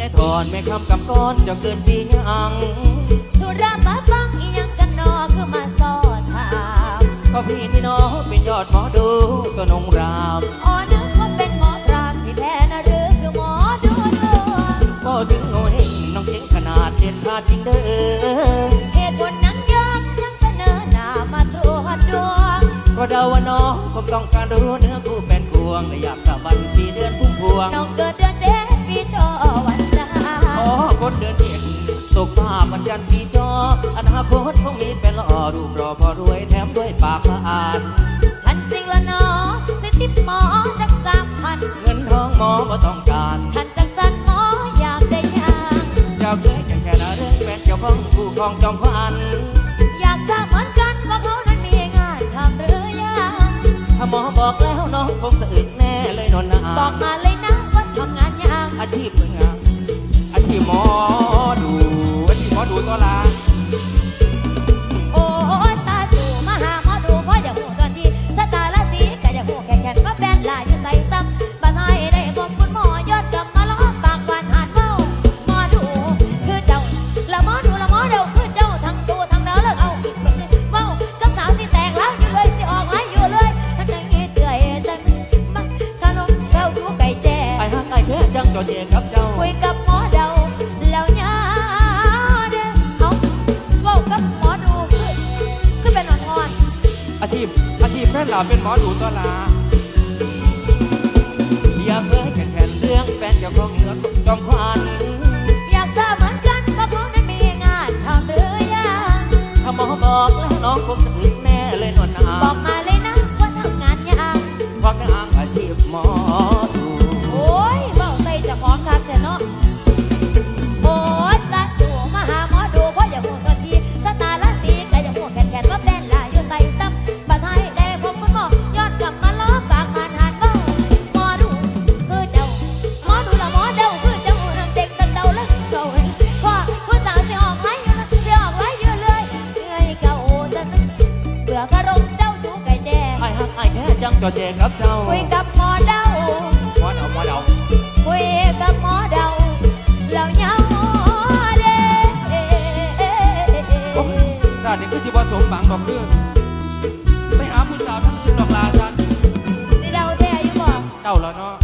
ในถอนแม่คำกับก้อนจะเกินปียังธุระบ้าฟังอีหยังกันนอคือมาสอนถามก็พี่นี่น้องเป็นยอดหมอดูก็นงรามอ๋อนึกว่าเป็นหมอพรามที่แท้นะหรือคือหมอดูดวงก็ถึงโง่เฮงน้องเก่งขนาดเด็ดขาดจริงเด้อเหตุผลนั้นยากยังเสนอหน้ามาตรวจดวงก็เดาว่าน้องคงต้องการรู้เนื้อคู่เป็นควงและอยากจะวันปีเดือนพุ่มพวงน้องเกิดเดือนเจ็ด นตกภาพวันจันทร์ปีจออนาคตคงมีเป็นละออรูปรอพอรวยแถมด้วยปากละอานทันจริงละเนอสิทิปหมอจักสามพัน เงินทองหมอบ่ต้องการทันจักสันหมออยากได้ยางอยากเลยแค่แค่นาเรื่องแฟนเจ้าของผู้ครองจอมพัน อยากทราบเหมือนกันว่าเขานั้นมีงานทำหรือยังถ้าหมอบอกแล้วน้องคงสะอึกแน่เลยนอนนาบอกมาเลยนะว่า ไอ้แค่จังจอดเจกับเจ้า คุยกับหมอเดาแล้วยาเด้อเอาเว้ากับหมอดูคือคือเป็นอ่อนๆ อาชีพอาชีพแฟนเราเป็นหมอดูตัวลา จังจอแจกับเจ้า คุยกับหมอเดาหมอเดาหมอเดาคุยกับหมอเดาแล้วยังเด้ชาตินี้ก็สิบ่สมหวังดอกเด้อไปหาผู้สาวทั้งคืนดอกลาซันสิเดาแท้อยู่บ่เจ้าแล้วเนาะ